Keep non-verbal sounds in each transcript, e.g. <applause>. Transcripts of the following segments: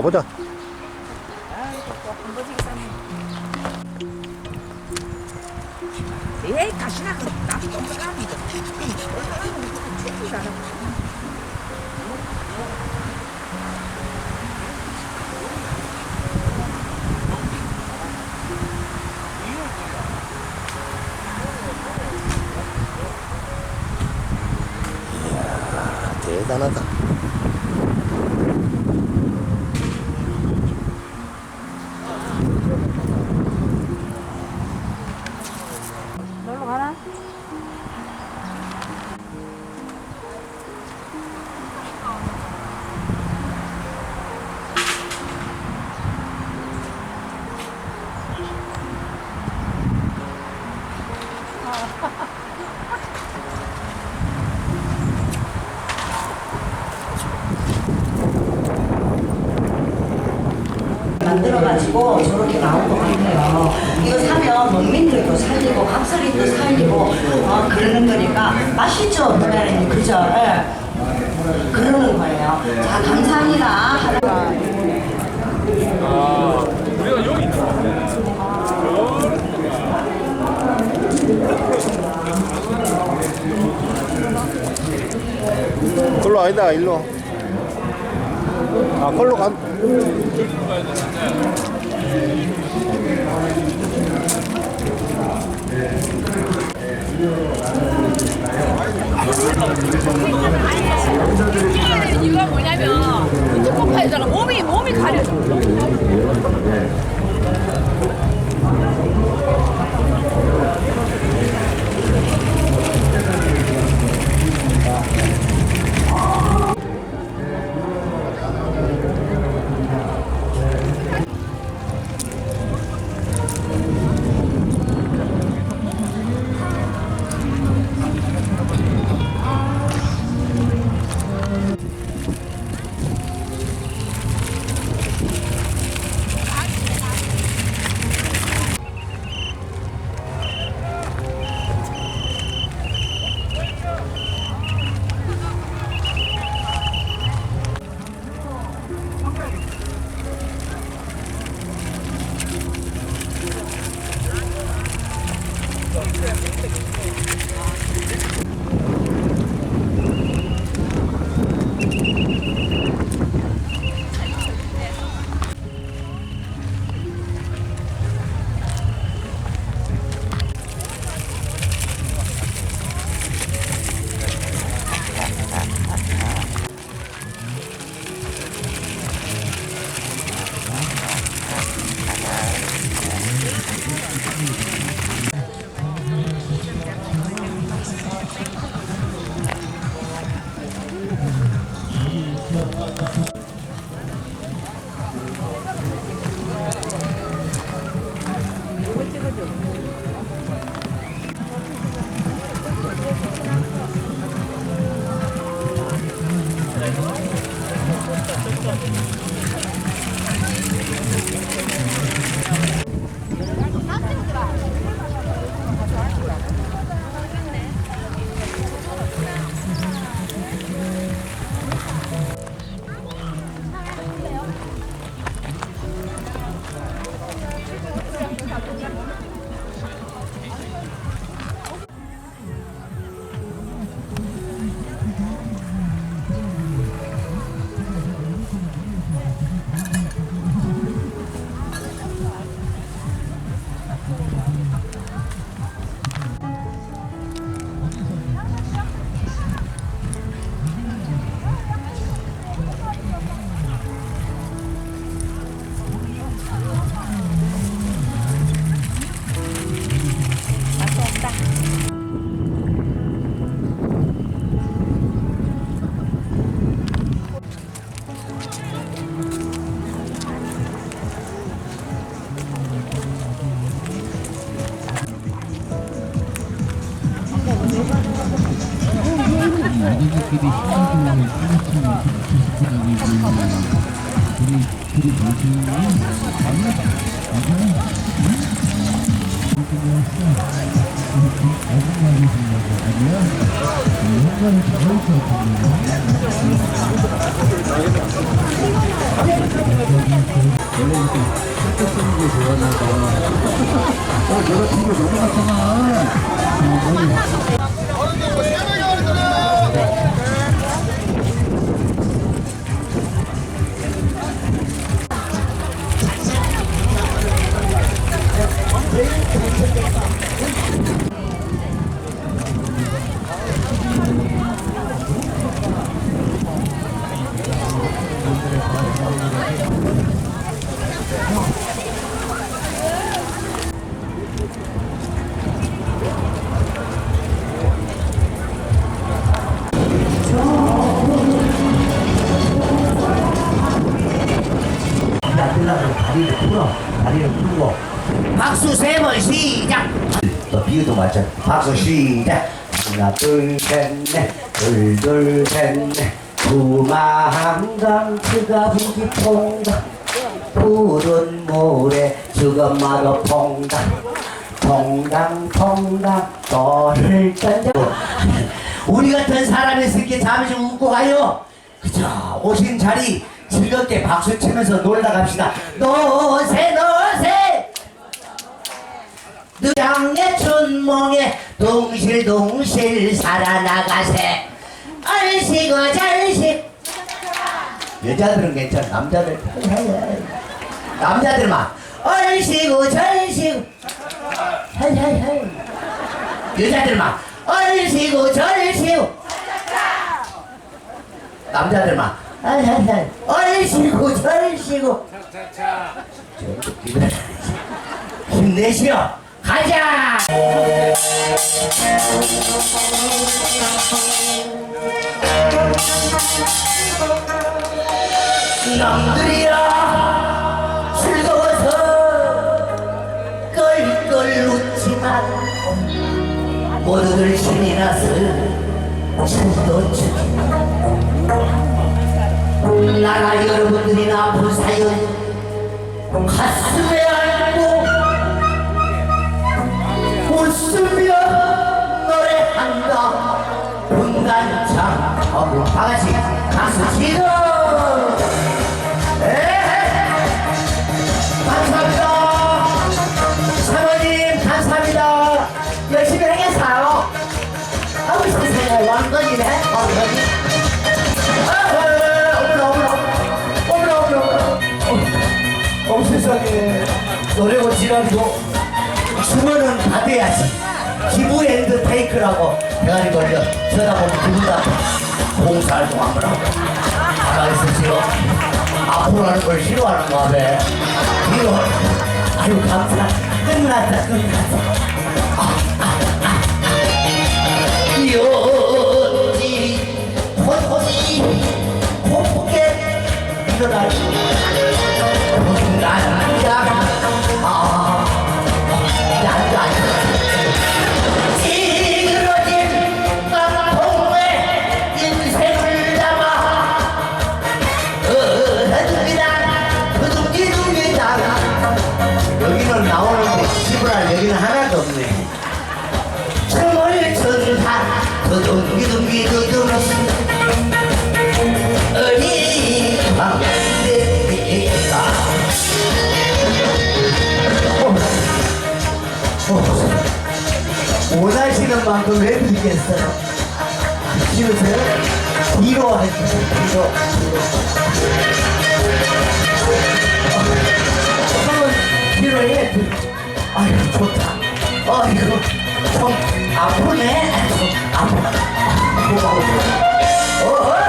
가보자. 에이 가시나 그 동그라미 대단하다. 만들어가지고 저렇게 나온 것 같아요. 이거 사면 농민들도 살리고 밥벌이도 살리고 어, 그러는 거니까 맛있죠, 누나님 그죠? 예. 그러는 거예요. 자 감사합니다. 걸로 아니다, 일로. 아, 걸로 간. 이유가 뭐냐면 초코파이잖아 몸이 몸이 가려져. 어, 내가 친구 너무 많잖아. Let's go. 둘셋넷 둘둘셋넷. 구마한강 그가 부기 퐁당 푸른 모래 죽엄마도 퐁당 퐁당 퐁당 너를 던져. 우리 같은 사람이 있으니까 잠시 좀 웃고 가요. 그죠 오신 자리 즐겁게 박수 치면서 놀다 갑시다. 노세 노세 누장의 춘몽에 동실동실 살아나가세. 얼씨고 절씨. 여자들은 괜찮아. 남자들. 남자들만 절씨구 헬헬헬 여자들만 얼씨구 절씨구 남자들만 얼씨구 절씨구 힘내시오 가자! 남들이야 즐거워서 껄껄 웃지만 모두들 신이 나서 춤도 추고 나라 여러분들이 아픈 사연 가슴에 분단장 전부 다같이 가수 지도 감사합니다 사모님 감사합니다 열심히 하겠어요 아우 세상에 왕건이네 왕건이 아, 어 세상에 노래고 지랄이고 주문은 받아야지 기부 엔드 테이크라고 대가리 걸려 쳐다보면 기분 나빠 공사활동 한번 하고. 가만있어 싫어 앞으로 하는 걸 싫어하는 거야 왜 이거 아유 감사. 끝났다 끝났다. 요지 호호지 호호게 일어나지 난자 여기는 하나도 없네 원하시는 만큼 왜 드리겠어요? 싫으세요? 뒤로 하시죠 뒤로 한번 뒤로 해 아이고 좋다. 아이고 좀 아프네. 아파 어, 몸짓으로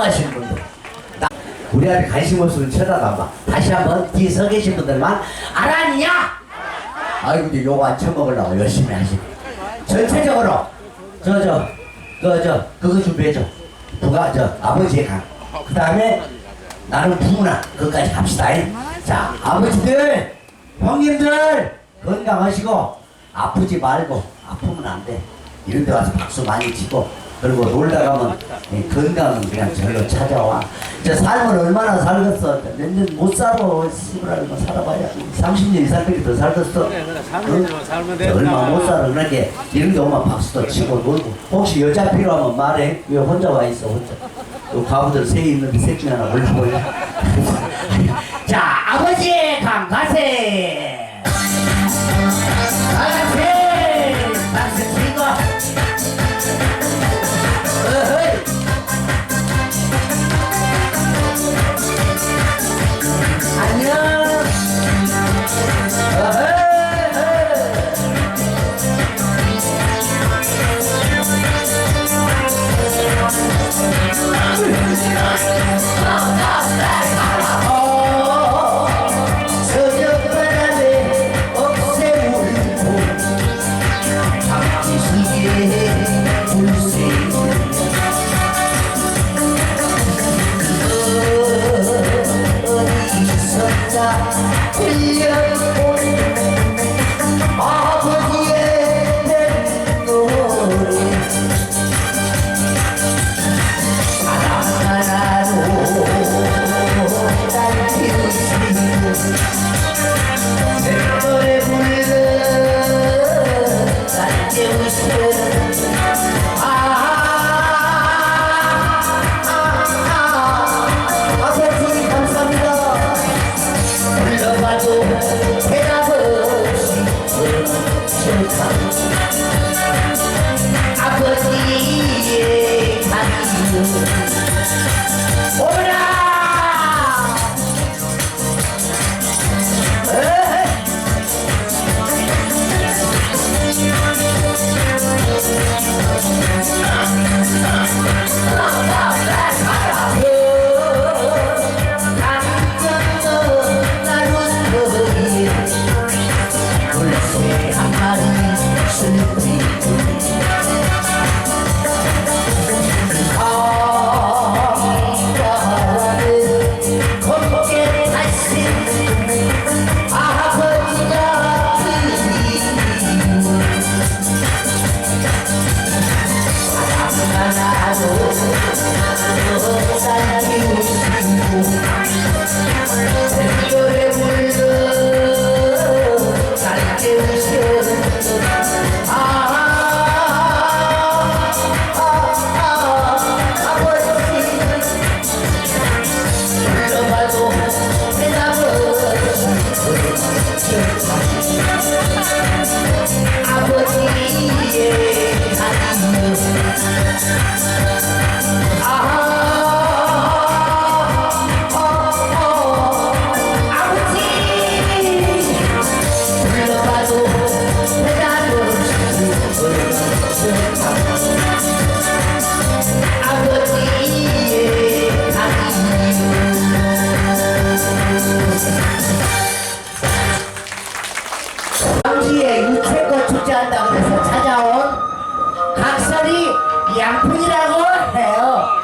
훌륭하신 분들 나- 우리한테 관심 없으면 쳐다봐봐 다시 한번 뒤에 서 계신 분들만 알았냐? 아이고 이제 요거 안 처먹으려고 열심히 하시네 전체적으로 저 저 그 저 그거 준비해줘 부가 저 아버지의 강그 다음에 나는 부나 그것까지 갑시다 잉? 자 아버지들 형님들 건강하시고 아프지 말고 아프면 안 돼. 이런 데 와서 박수 많이 치고 그리고 놀다 가면 이 건강은 그냥 절로 찾아와. 저 삶을 얼마나 살겠어. 몇 년 못 살아. 씨발 뭐 살아봐야 30년 이상 밖에 더 살겠어. 그래, 그래. 30년 살면 저 얼마. 못 살아. 그러니까 이런 데 오면 박수도 치고 놀고. 혹시 여자 필요하면 말해. 왜 혼자 와 있어 혼자. 요 가부들 새 있는데 새끼 하나 올라보려. <laughs> 자 아버지. 강가세. 찾아온 각설이 양푼이라고 해요.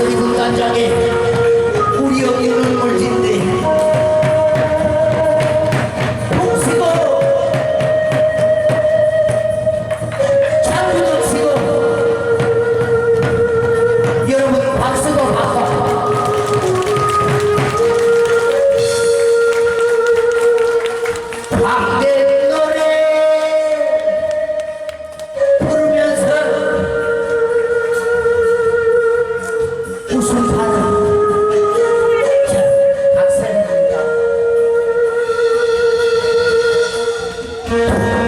쓰리군 단장이 동기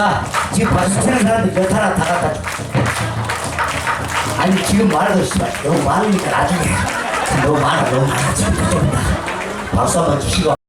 야 지금 박수 치는 사람들 몇 하나 다 갖다 줘. 아니 지금 말해도 씨발 너무 많으니까 나중에. 너무 많아 너무 많아. 박수 한번 주시고